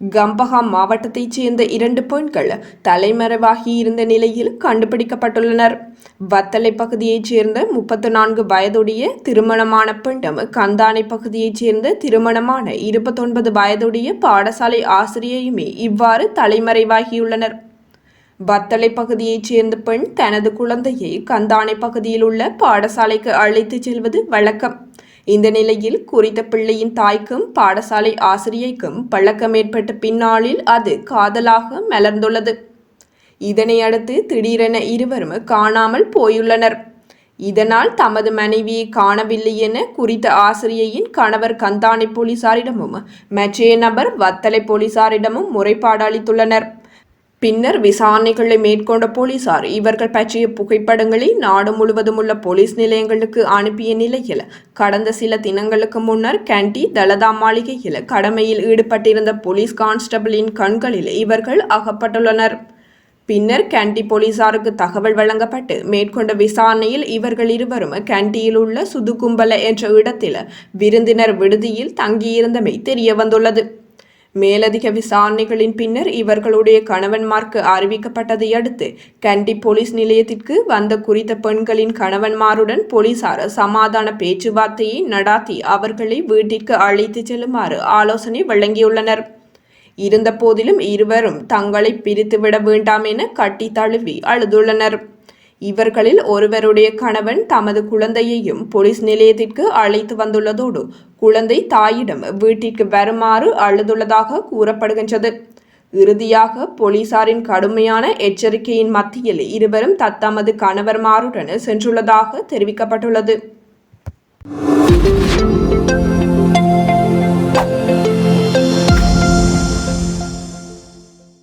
கம்பஹா மாவட்டத்தைச் சேர்ந்த இரண்டு பெண்கள் தலைமறைவாகி இருந்த நிலையில் கண்டுபிடிக்கப்பட்டுள்ளனர். வத்தலை பகுதியைச் சேர்ந்த முப்பத்து நான்கு வயதுடைய திருமணமான பெண்ணும் கந்தானை பகுதியைச் சேர்ந்த திருமணமான இருபத்தொன்பது வயதுடைய பாடசாலை ஆசிரியையுமே இவ்வாறு தலைமறைவாகியுள்ளனர். வத்தலை பகுதியைச் சேர்ந்த பெண் தனது குழந்தையை கந்தானை பகுதியில் உள்ள பாடசாலைக்கு அழைத்துச் செல்வது வழக்கம். இந்த நிலையில் குறித்த பிள்ளையின் தாய்க்கும் பாடசாலை ஆசிரியைக்கும் பழக்கம் ஏற்பட்ட பின்னாளில் அது காதலாக மலர்ந்துள்ளது. இதனை அடுத்து திடீரென இருவரும் காணாமல் போயுள்ளனர். இதனால் தமது மனைவியை காணவில்லை என குறித்த ஆசிரியையின் கணவர் கந்தானை போலீசாரிடமும் மற்றைய நபர் வத்தலை போலீசாரிடமும் முறைப்பாடு அளித்துள்ளனர். பின்னர் விசாரணைகளை மேற்கொண்ட போலீசார் இவர்கள் பற்றிய புகைப்படங்களை நாடு முழுவதும் உள்ள போலீஸ் நிலையங்களுக்கு அனுப்பிய நிலையில் கடந்த சில தினங்களுக்கு முன்னர் கேண்டி தலதா மாளிகையில் கடமையில் ஈடுபட்டிருந்த போலீஸ் கான்ஸ்டபிளின் கண்களில் இவர்கள் அகப்பட்டுள்ளனர். பின்னர் கேண்டி போலீசாருக்கு தகவல் வழங்கப்பட்டு மேற்கொண்ட விசாரணையில் இவர்கள் இருவரும் கேண்டியில் உள்ள சுதுகும்பல என்ற இடத்தில் விருந்தினர் விடுதியில் தங்கியிருந்தமை தெரியவந்துள்ளது. மேலதிக விசாரணைகளின் பின்னர் இவர்களுடைய கணவன்மார்க்கு அறிவிக்கப்பட்டதை அடுத்து கண்டி போலீஸ் நிலையத்திற்கு வந்த குறித்த பெண்களின் கணவன்மாருடன் போலீசார் சமாதான பேச்சுவார்த்தையை நடாத்தி அவர்களை வீட்டிற்கு அழைத்துச் செல்லுமாறு ஆலோசனை வழங்கியுள்ளனர். இருந்த போதிலும் இருவரும் தங்களை பிரித்துவிட வேண்டாம் என கட்டி தழுவி அழுதுள்ளனர். இவர்களில் ஒருவருடைய கணவன் தமது குழந்தையையும் போலீஸ் நிலையத்திற்கு அழைத்து வந்துள்ளதோடு குழந்தை தாயிடம் வீட்டிற்கு வருமாறு அழுதுள்ளதாக கூறப்படுகின்றது. இறுதியாக போலீசாரின் கடுமையான எச்சரிக்கையின் மத்தியில் இருவரும் தத்தமது கணவர்மாருடன் சென்றுள்ளதாக தெரிவிக்கப்பட்டுள்ளது.